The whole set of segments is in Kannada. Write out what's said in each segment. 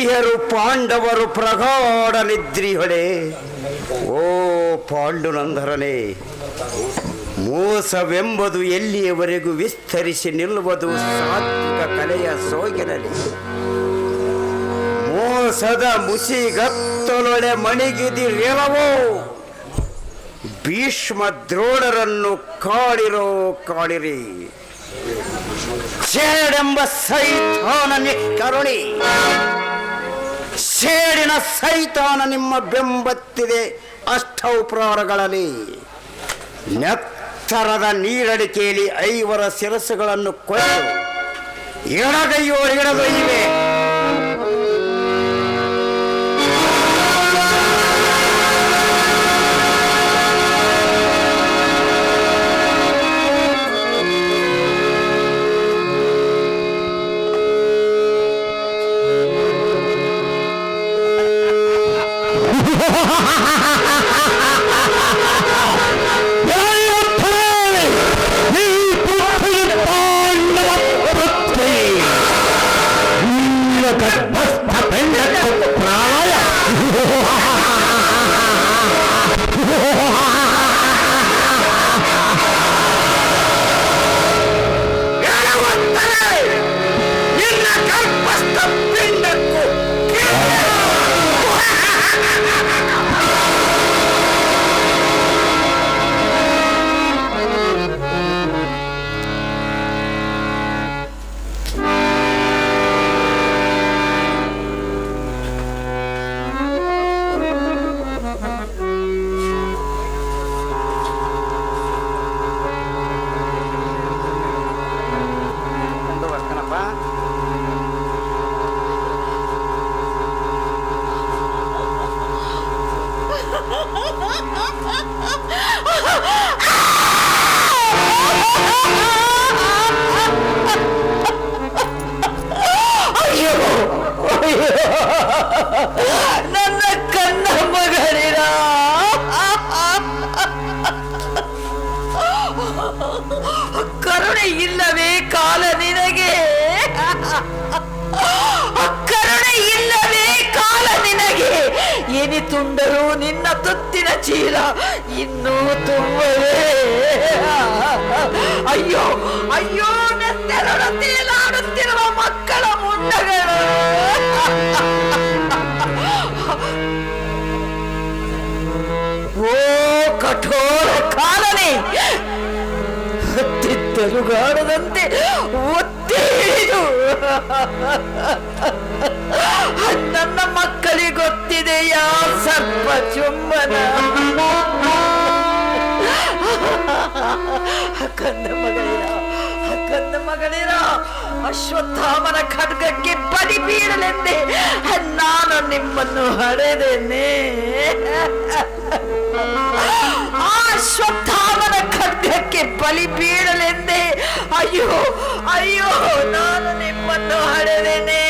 ಡಿಸಿಹರು ಪಾಂಡವರು ಪ್ರಗಾಢ ನಿದ್ರಿಹೊಳೆ. ಓ ಪಾಂಡುನಂದರನೇ, ಮೋಸವೆಂಬುದು ಎಲ್ಲಿಯವರೆಗೂ ವಿಸ್ತರಿಸಿ ನಿಲ್ಲುವುದು ಸಾತ್ವಿಕ ಕಲೆಯ ಸೋಗಿನಲ್ಲಿ ಮೋಸದ ಮುಸಿಗತ್ತಲೊಳೆ ಮಣಿಗಿದಿರೆಲವೋ ಭೀಷ್ಮ ದ್ರೋಣರನ್ನು ಕಾಡಿರೋ ಕಾಡಿರಿ. ಶೇಡೆಂಬ ಸೈಥಾನನೆ ನಿಕ್ಕರುಣಿ ಸೇಡಿನ ಸೈತಾನ ನಿಮ್ಮ ಬೆಂಬತ್ತಿದೆ ಅಷ್ಟೌ ಪ್ರಾಣಗಳಲ್ಲಿ ನೆತ್ತರದ ನೀರಡಿಕೆಯಲ್ಲಿ ಐವರ ಶಿರಸ್ಸುಗಳನ್ನು ಕೊಟ್ಟು ಎಡಗೈಯೋಳು ಹಿಡಿದೊಯ್ಯಿವೆ ನಿನ್ನ ನನ್ನ ಕಣ್ಣ ಮಗಳಿರ ಕರುಣೆ ಇಲ್ಲವೇ ಕಾಲ ಏನಿತುಂಡರೂ ನಿನ್ನ ತುತ್ತಿನ ಚೀಲ ಇನ್ನೂ ತುಂಬವೇ? ಅಯ್ಯೋ ಅಯ್ಯೋ ನೆತ್ತೆರಡ ತೇಲಾಡುತ್ತಿರುವ ಮಕ್ಕಳ ಮುಂಡಗಳು. ಓ ಕಠೋರ ಕಾಲನೆ. ಹತ್ತಿತ್ತಲುಗಾಡದಂತೆ ಒತ್ತಿ ನನ್ನ ಮಕ್ಕಳಿಗೆ ಗೊತ್ತಿದೆಯಾ? ಸರ್ಪ ಚುಂಬನ. ಕಂದ ಮಗಳಿರ ಕಂದ ಮಗಳಿರ. ಅಶ್ವತ್ಥಾಮನ ಖಡ್ಗಕ್ಕೆ ಬಲಿ ಬೀಳಲೆಂದೆ ನಾನು ನಿಮ್ಮನ್ನು ಹಡೆದೇನೆ. ಆ ಅಶ್ವತ್ಥಾಮನ ಖಡ್ಗಕ್ಕೆ ಬಲಿ ಬೀಳಲೆಂದೆ ಅಯ್ಯೋ ಅಯ್ಯೋ, ನಾನು ನಿಮ್ಮನ್ನು ಹಡೆದೇನೆ.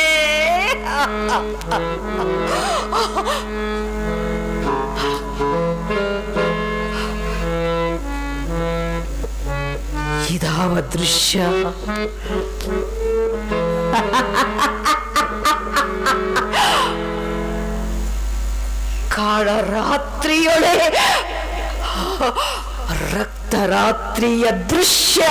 ಇದಾವ ದೃಶ್ಯ. ಕಾಳ ರಾತ್ರಿಯೊಳೆ ರಕ್ತರಾತ್ರಿಯ ದೃಶ್ಯ.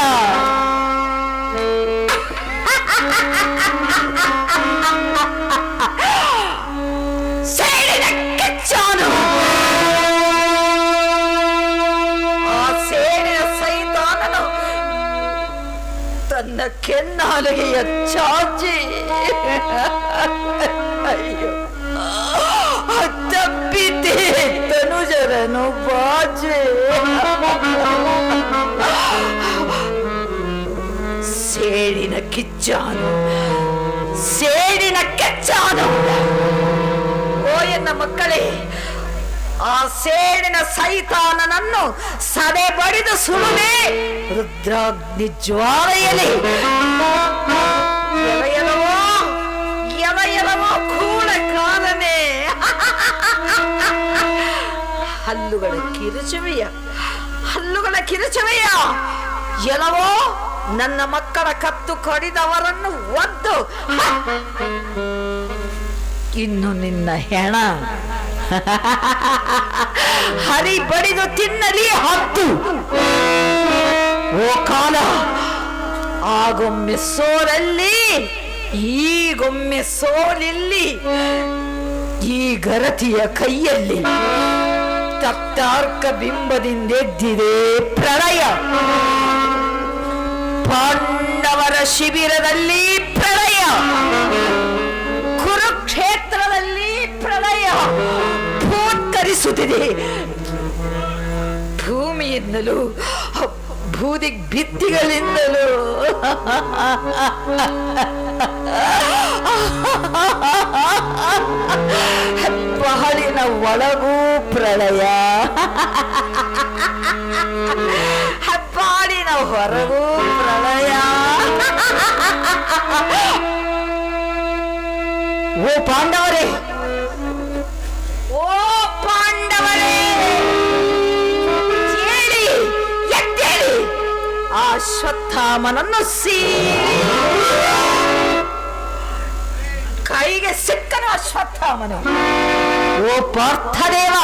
ಕೆನ್ನಾಲಿಗೆಯ ಚಾಚಿ ಅಯ್ಯೋ ತಪ್ಪಿತೆ ತನುಜರನು ಬಾಜೆ ಸೇಡಿನ ಕಿಚ್ಚಾನು ಸೇಡಿನ ಕೆಚ್ಚಾನು ಓ ಎನ್ನ ಮಕ್ಕಳೇ ಆ ಸೇಡಿನ ಸೈತಾನನನ್ನು ಸದೆ ಬಡಿದು ಸುಳುವೆ ರುದ್ರಾಗ್ನಿ ಜ್ವಾಲೆಯಲ್ಲಿ. ಕೂಡ ಕಾಲನೆ. ಹಲ್ಲುಗಳ ಕಿರುಚುವೆಯ ಹಲ್ಲುಗಳ ಕಿರುಚುವೆಯ. ಎಲವೋ ನನ್ನ ಮಕ್ಕಳ ಕತ್ತು ಕಡಿದವರನ್ನು ಒದ್ದು. ಇನ್ನು ನಿನ್ನ ಹೆಣ ಹರಿ ಬಡಿದು ತಿನ್ನಲಿ ಹತ್ತು. ಓ ಕಾಲ, ಆಗೊಮ್ಮೆ ಸೋಲಲ್ಲಿ ಈಗೊಮ್ಮೆ ಸೋಲಿಲ್ಲಿ, ಈ ಗರತಿಯ ಕೈಯಲ್ಲಿ ತಪ್ತಾರ್ಕ ಬಿಂಬದಿಂದೆದ್ದಿದೆ ಪ್ರಳಯ. ಪಾಂಡವರ ಶಿಬಿರದಲ್ಲಿ ಭೂತ್ಕರಿಸುತ್ತಿದೆ ಭೂಮಿಯಿಂದಲೂ ಭೂದಿಗ್ ಭಿತ್ತಿಗಳಿಂದಲೂ. ಬಹಳಿನ ಒಳಗೂ ಪ್ರಳಯ. ಹೆಪ್ಪಾಡಿನ ಹೊರಗೂ ಪ್ರಳಯ. ಓ ಪಾಂಡವರೇ ಅಶ್ವತ್ಥಾಮನನ್ನು ಕೈಗೆ ಸಿಕ್ಕನು ಅಶ್ವತ್ಥಾಮನು. ಓ ಪಾರ್ಥದೇವ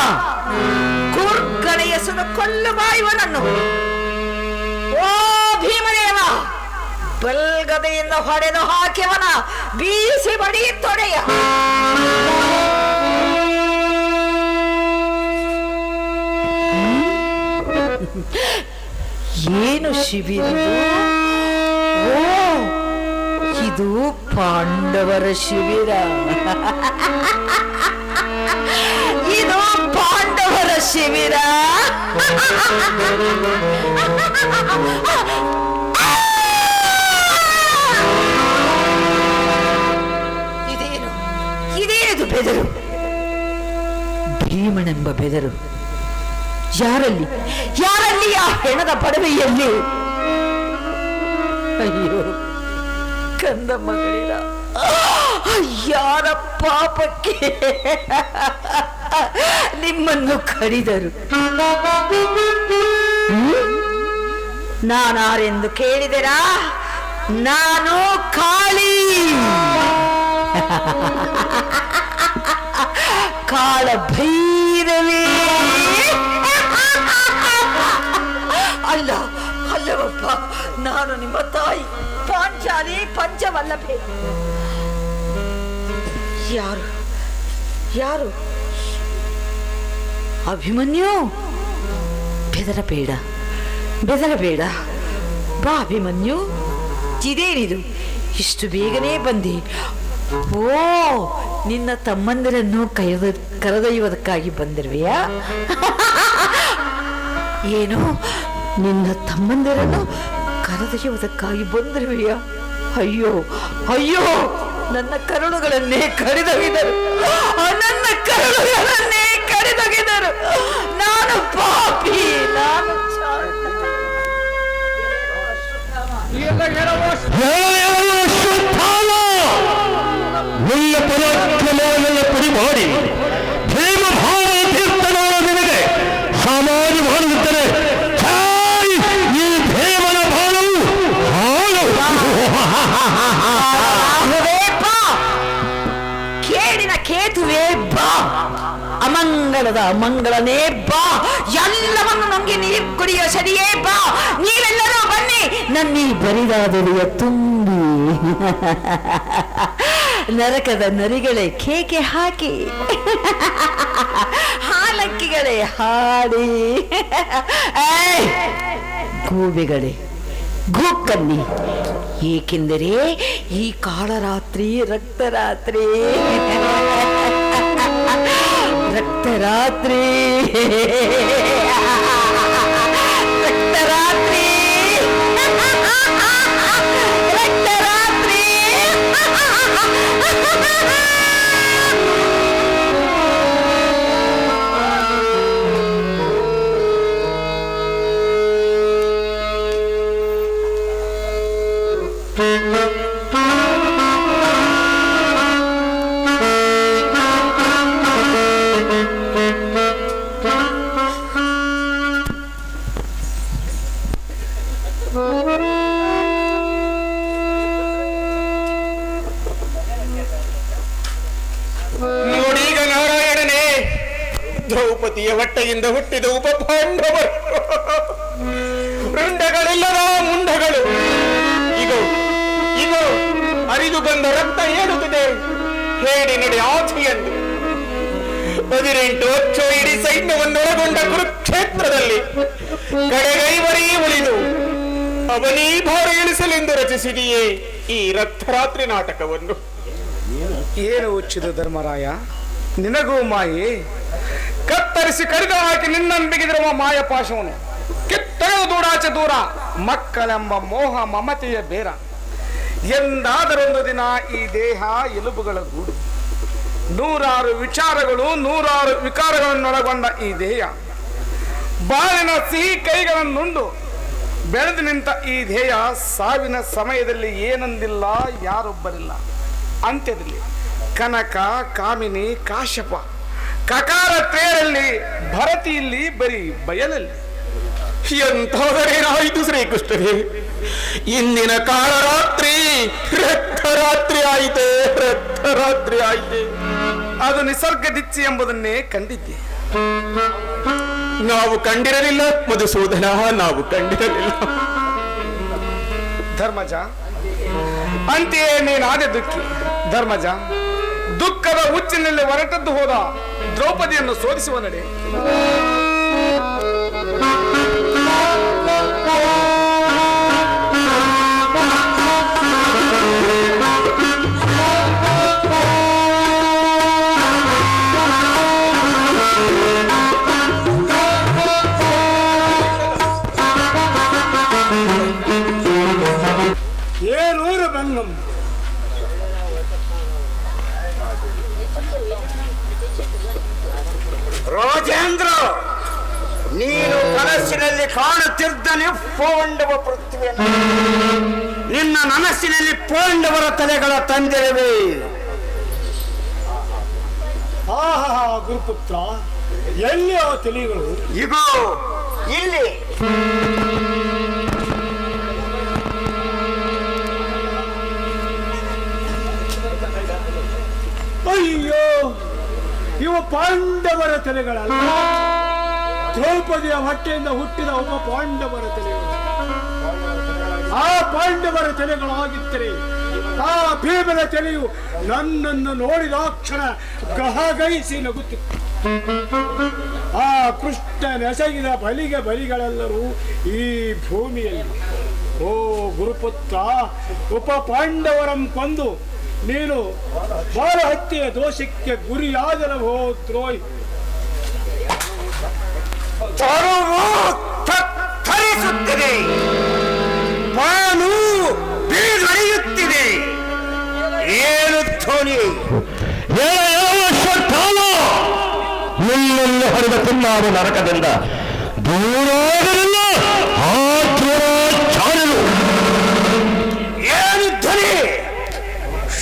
ಕೂರ್ಗನೆಯಸನು ಕೊಲ್ಲು ಬಾಯುವನನ್ನು. ಓ ಭೀಮದೇವ, ಬಲ್ಗದೆಯಿಂದ ಹೊಡೆದು ಹಾಕಿವನ ಬೀಸಿ ಬಡಿ ತೊಡೆಯ. ಏನು ಶಿಬಿರ ಓ ಇದು ಪಾಂಡವರ ಶಿಬಿರ. ಇದು ಪಾಂಡವರ ಶಿಬಿರ. ಇದೇನು? ಇದೇದು ಬೆದರು? ಭೀಮನೆಂಬ ಬೆದರು. ಯಾರಲ್ಲಿ? ಯಾರಲ್ಲಿ ಆ ಹೆಣದ ಪಡವೆಯಲ್ಲಿ? ಅಯ್ಯೋ, ಕಂದ ಮಗಳಿರ. ಯಾರ ಪಾಪಕ್ಕೆ ನಿಮ್ಮನ್ನು ಕಡಿದರು ನಾನಾರೆಂದು ಕೇಳಿದೆರಾ? ನಾನು ಕಾಳಿ. ಕಾಳ ಭೈರವಿ ನಾನು ನಿಮ್ಮ ತಾಯಿ. ಪಾಂಚಾಲಿ ಪಂಚವಲ್ಲಭೆ. ಯಾರು? ಯಾರು? ಅಭಿಮನ್ಯು? ಬೆದರಬೇಡ ಬೆದರಬೇಡ ಬಾ ಅಭಿಮನ್ಯು. ಇದೇನಿದು? ಇಷ್ಟು ಬೇಗನೆ ಬಂದಿ. ಓ, ನಿನ್ನ ತಮ್ಮಂದಿರನ್ನು ಕೈದ ಕರೆದೊಯ್ಯುವುದಕ್ಕಾಗಿ ಬಂದಿರುವೆಯಾ? ಏನು? ನಿನ್ನ ತಮ್ಮಂದಿರನ್ನು ಕರೆದೊಯ್ಯುವುದಕ್ಕಾಗಿ ಬಂದಿರುವೆಯಾ? ಅಯ್ಯೋ ಅಯ್ಯೋ, ನನ್ನ ಕರುಳುಗಳನ್ನೇ ಕರೆದೊಗಿದರು. ನನ್ನ ಕರುಳುಗಳನ್ನೇ ಕರೆದೊಗಿದರು. ನಾನು ಪಾಪಿ, ನಾನು ನಿನ್ನ ಪರಾಕ್ರಮವನ್ನೆಲ್ಲ ಪಡಿ ಮಾಡಿ ಪ್ರೇಮ ಭಾವ ತೀರ್ಥನಾದ ನಿನಗೆ ಸಾಮಾನ್ಯ ಮಾಡುತ್ತಿದ್ದರೆ ಅಮಂಗಳದ ಮಂಗಳನೇ ಬಾ. ಎಲ್ಲವನ್ನು ನಮಗೆ ನೀರು ಕುಡಿಯೋ ಸರಿಯೇ ಬಾ. ನೀವೆಲ್ಲರೂ ಬನ್ನಿ. ನನ್ನ ಈ ಬರಿದಾದಲಿಯ ತುಂಬಿ. ನರಕದ ನರಿಗಳೇ ಕೇಕೆ ಹಾಕಿ. ಹಾಲಕ್ಕಿಗಳೇ ಹಾಡಿ! ಗೂಬೆಗಳೇ, ಗೂಕನ್ನಿ. ಏಕೆಂದರೆ ಈ ಕಾಳರಾತ್ರಿ ರಕ್ತರಾತ್ರಿ. ರಕ್ತರಾತ್ರಿ ರಕ್ತರಾತ್ರಿ ರಕ್ತರಾತ್ರಿ ಹುಟ್ಟಿದ ವೃಂದಗಳೆಲ್ಲರ ಮುಂಡಗಳು ಇದು ಇದು ಅರಿದು ಬಂದ ರಕ್ತ ಏರುತ್ತಿದೆ. ಹೇಳಿ ನಡೆ ಆಚೆಯಂದು ಹದಿನೆಂಟು ವರ್ಷ ಇಡೀ ಸೈನ್ಯವನ್ನು ಒಳಗೊಂಡ ಕುರುಕ್ಷೇತ್ರದಲ್ಲಿ ಕಡೆಗೈವರಿ ಉಳಿದು ಅವನೀ ಭಾರ ಇಳಿಸಲೆಂದು ರಚಿಸಿದೆಯೇ ಈ ರಥರಾತ್ರಿ ನಾಟಕವನ್ನು. ಏನು ಹುಚ್ಚಿದ ಧರ್ಮರಾಯ? ನಿನಗೂ ಮಾಯೆ? ಕತ್ತರಿಸಿ ಕಡಿದು ಹಾಕಿ ನಿನ್ನಂಬಿಗಿದಿರುವ ಬಿಗಿದಿರುವ ಮಾಯಪಾಶವನು ಕಿತ್ತೊಳೆದು ದೂಡಾಚೆ ದೂರ ಮಕ್ಕಳೆಂಬ ಮೋಹ ಮಮತೆಯ ಬೇರ. ಎಂದಾದರೊಂದು ದಿನ ಈ ದೇಹ ಎಲುಬುಗಳ ಗೂಡು. ನೂರಾರು ವಿಚಾರಗಳು, ನೂರಾರು ವಿಕಾರಗಳನ್ನೊಳಗೊಂಡ ಈ ದೇಹ. ಬಾಳಿನ ಸಿಹಿ ಕೈಗಳನ್ನುಂಡು. ಬೆಳೆದು ನಿಂತ ಈ ಧ್ಯೇಯ ಸಾವಿನ ಸಮಯದಲ್ಲಿ ಏನಂದಿಲ್ಲ, ಯಾರೊಬ್ಬರಿಲ್ಲ. ಅಂತ್ಯದಲ್ಲಿ ಕನಕ, ಕಾಮಿನಿ, ಕಾಶ್ಯಪ. ಕಕಾರ ತೇರಲ್ಲಿ ಭರತಿಯಲ್ಲಿ ಬರೀ ಬಯಲಲ್ಲಿ. ಎಂಥವರೇನಾಯಿತು ಶ್ರೀಕೃಷ್ಣರೇ? ಇಂದಿನ ಕಾಳರಾತ್ರಿ ರಕ್ತರಾತ್ರಿ ಆಯಿತೆ ರಕ್ತರಾತ್ರಿ ಆಯಿತೆ. ಅದು ನಿಸರ್ಗ ದಿಚ್ಚಿ ಎಂಬುದನ್ನೇ ಕಂಡಿದ್ದೆ. ನಾವು ಕಂಡಿರಲಿಲ್ಲ, ಮಧುಸೂದನ, ನಾವು ಕಂಡಿರಲಿಲ್ಲ. ಧರ್ಮಜ, ಅಂತೆಯೇ ನೀನಾದೆ ದುಃಖಿ. ಧರ್ಮಜ, ದುಃಖದ ಹುಚ್ಚಿನಲ್ಲಿ ಹೊರಟದ್ದು ಹೋದ ದ್ರೌಪದಿಯನ್ನು ಸೋಲಿಸುವ ನಡೆ. ನೀನು ಕಾಣುತ್ತಿದ್ದನೆ ಕಾಣುತ್ತಿದ್ದ ಪಾಂಡವ ಪೃಥ್ವಿಯನ್ನು ನಿನ್ನ ಮನಸ್ಸಿನಲ್ಲಿ ಪೋಂಡವರ ತಲೆಗಳ ತಂದಿರುವೆ ಆಹಾ ಗುರುಪುತ್ರ ಎಲ್ಲಿ ಆ ತಲೆಗಳು? ಇಗೋ ಇಲ್ಲಿ. ಅಯ್ಯೋ ಇವು ಪಾಂಡವರ ತಲೆಗಳಲ್ಲ. ದ್ರೌಪದಿಯ ಹೊಟ್ಟೆಯಿಂದ ಹುಟ್ಟಿದ ಒಬ್ಬ ಪಾಂಡವರ ತಲೆಗಳು. ಆ ಪಾಂಡವರ ತಲೆಗಳಾಗಿದ್ದರೆ ಆ ಭೀಮನ ತಲೆಯು ನನ್ನನ್ನು ನೋಡಿದ ಕ್ಷಣ ಗಹಗೈಸಿ ನಗುತ್ತಿತ್ತು. ಆ ಕೃಷ್ಣನೆಸಗಿದ ಬಲಿಗೆ ಬಲಿಗಳೆಲ್ಲರೂ ಈ ಭೂಮಿಯಲ್ಲಿ, ಓ ಗುರುಪುತ್ರ, ಉಪ ಪಾಂಡವರಂ ಕೊಂದು, ನೀನು ಬಾಲ ಹತ್ಯೆಯ ದೋಷಕ್ಕೆ ಗುರಿಯಾದನವೋ ದ್ರೋಹಿ ತತ್ತರಿಸುತ್ತಿದೆ ಬಾನು ಬೀಳೊಡೆಯುತ್ತಿದೆ ಏನು ಧ್ವನಿ? ನಿನ್ನನ್ನು ಹರಿದ ತಿನ್ನಾರು ನರಕದಿಂದ ದೂರಾಗಲಿಲ್ಲ ಆ ಚಾರರು. ಏನು ಧ್ವನಿ?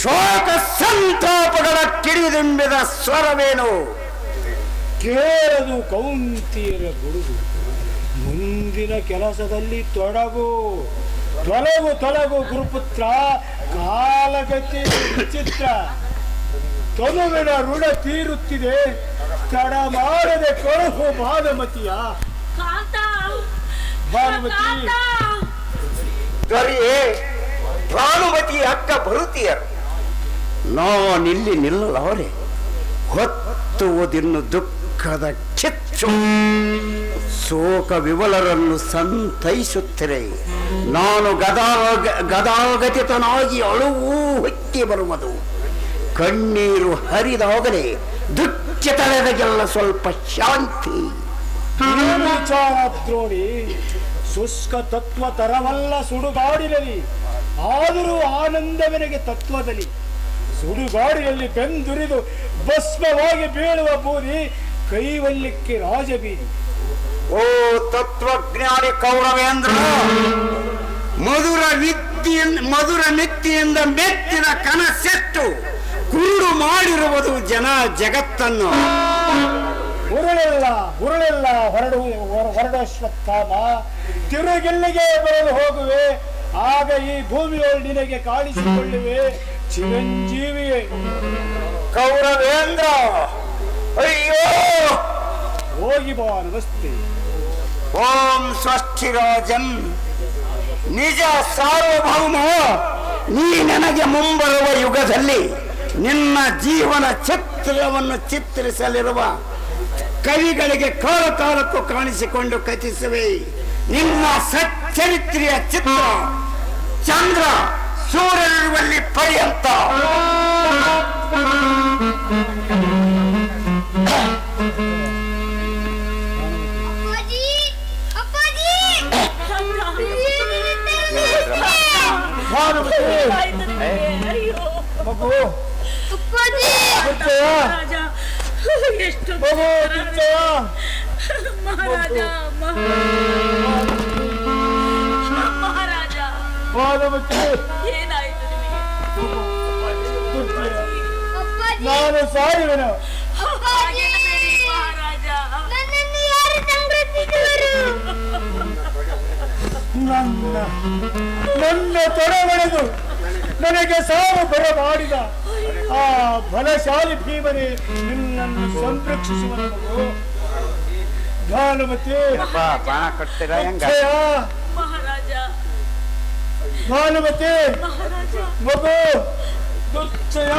ಶೋಕ ಸಂತಾಪಗಳ ಕಿಡಿದಿಂಬಿದ ಸ್ವರವೇನು? ಕೇಳದು ಕೌಂತಿಯರ ಗುಡುಗು. ಮುಂದಿನ ಕೆಲಸದಲ್ಲಿ ತೊಡಗು. ತೊಲಗು ತೊಲಗು ಗುರುಪುತ್ರ. ಕಾಲಗತಿ ವಿಚಿತ್ರ. ತೊಲುವಿನ ಋಣ ತೀರುತ್ತಿದೆ. ತಡ ಮಾಡದೆ ಕೊಳಹು ಭಾನುಮತಿಯ. ಕಾಂತ ಭಾನುಮತಿ. ದೊರೆಯೇ ಭಾನುಮತಿ ಅಕ್ಕ ಬರುತ್ತೀಯರು ನಾನಿಲ್ಲಿ ನಿಲ್ಲಲಾರೆ ಹೊತ್ತುವುದಿನ್ನು ದುಃಖದ ಕಿಚ್ಚು ಶೋಕ ವಿವಲರನ್ನು ಸಂತೈಸುತ್ತಿರೆ. ನಾನು ಗದಾ ಗದಾಗತಿತನಾಗಿ ಅಳುವು ಹೊಕ್ಕಿ ಬರುವುದು. ಕಣ್ಣೀರು ಹರಿದಾಗಲೇ ತಲೆದಗೆಲ್ಲ ಸ್ವಲ್ಪ ಶಾಂತಿ. ದ್ರೋಣಿ ಶುಷ್ಕ ತತ್ವ ತರವಲ್ಲ ಸುಡುಗಾಡಿರಲಿ. ಆದರೂ ಆನಂದವೆನಗೆ ತತ್ವದಲ್ಲಿ. ಸುಡುಗಾಡಿಯಲ್ಲಿ ಬೆಂದುರಿದು ಭಸ್ಮವಾಗಿ ಬೀಳುವ ಬೂದಿ ಕೈವಲ್ಯಕ್ಕೆ ರಾಜಬೀದಿ. ಓ ತತ್ವಜ್ಞಾನಿ ಕೌರವೇಂದ್ರ ಮಧುರ ವಿದ್ಯೆಯಿಂದ ಮಧುರ ಮಿತ್ತಿಯಿಂದ ಮೆತ್ತಿನ ಕನಸೆಟ್ಟು ಕುರುಡು ಮಾಡಿರುವುದು ಜನ ಜಗತ್ತನ್ನು. ಉರುಳೆಲ್ಲ ಉರುಳೆಲ್ಲ ಹೊರಡು ಹೊರಡಶ್ವತ್ಥಾಮ. ತಿರುಗಿಲ್ಲಿಗೆ ಬರಲು ಹೋಗುವೆ ಆಗ ಈ ಭೂಮಿಯೊಳು ನಿನಗೆ ಕಾಣಿಸಿಕೊಳ್ಳುವೆ ಚಿರಂಜೀವಿಯೇ. ಕೌರವೇಂದ್ರ ಅಯ್ಯೋ! ಹೋಗಿ ಬಾ ನಮಸ್ತೆ. ಓಂ ಸ್ವಸ್ತಿರಾಜನ್ ನಿಜ ಸಾರ್ವಭೌಮ ನೀ ನನಗೆ ಮುಂಬರುವ ಯುಗದಲ್ಲಿ ನಿನ್ನ ಜೀವನ ಚಿತ್ರವನ್ನು ಚಿತ್ರಿಸಲಿರುವ ಕವಿಗಳಿಗೆ ಕಾಲ ಕಾಲಕ್ಕೂ ಕಾಣಿಸಿಕೊಂಡು ಕಥಿಸುವೆ. ನಿನ್ನ ಸಚ್ಚರಿತ್ರೆಯ ಚಿತ್ರ ಚಂದ್ರ ಸೂರ್ಯನಿರುವಲ್ಲಿ ಪರ್ಯಂತ ಮಗು ಅಪ್ಪಾಜಿ! ಕಿಚ್ಚಯ್ಯ ರಾಜ ಎಷ್ಟು ಮಹಾರಾಜ ಮಹಾರಾಜ. ಏನಾಯ್ತು ನಿಮಗೆ? ಅಪ್ಪಾಜಿ! ನಾನು ಸಾಯುವೆನು. ಮಹಾರಾಜ. ನನ್ನ ನನ್ನ ತೊಡೆ ನನಗೆ ಸಾವು ಬರಮಾಡಿದ ಆ ಬಲಶಾಲಿ ಭೀಮನೆ ನಿನ್ನನ್ನು ಸಂರಕ್ಷಿಸುವನು ಭಾನುಮತಿ ಭಾನುಮತಿ ಮಹಾರಾಜ. ಮಗು ದುಚ್ಚಯ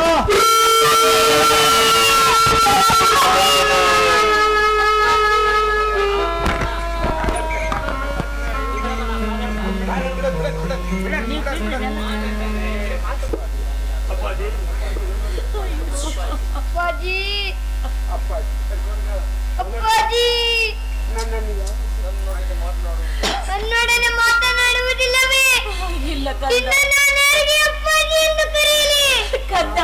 ಅಪ್ಪಾಜಿ. ಅಪ್ಪಾಜಿ. ನನ್ನೊಡನೆ ಮಾತನಾಡುವುದಿಲ್ಲವೇ? ಇಲ್ಲ ಅಪ್ಪಾಜಿ ಕಂದ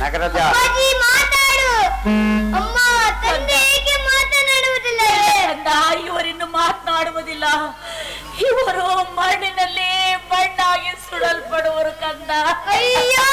ನಗರಜ. ತಾಯಿಯವರಿನ್ನು ಮಾತನಾಡುವುದಿಲ್ಲ. ಇವರು ಮಣ್ಣಿನಲ್ಲಿ ಮಣ್ಣಾಗಿ ಸುಡಲ್ಪಡುವರು ಕಂದ. ಅಯ್ಯೋ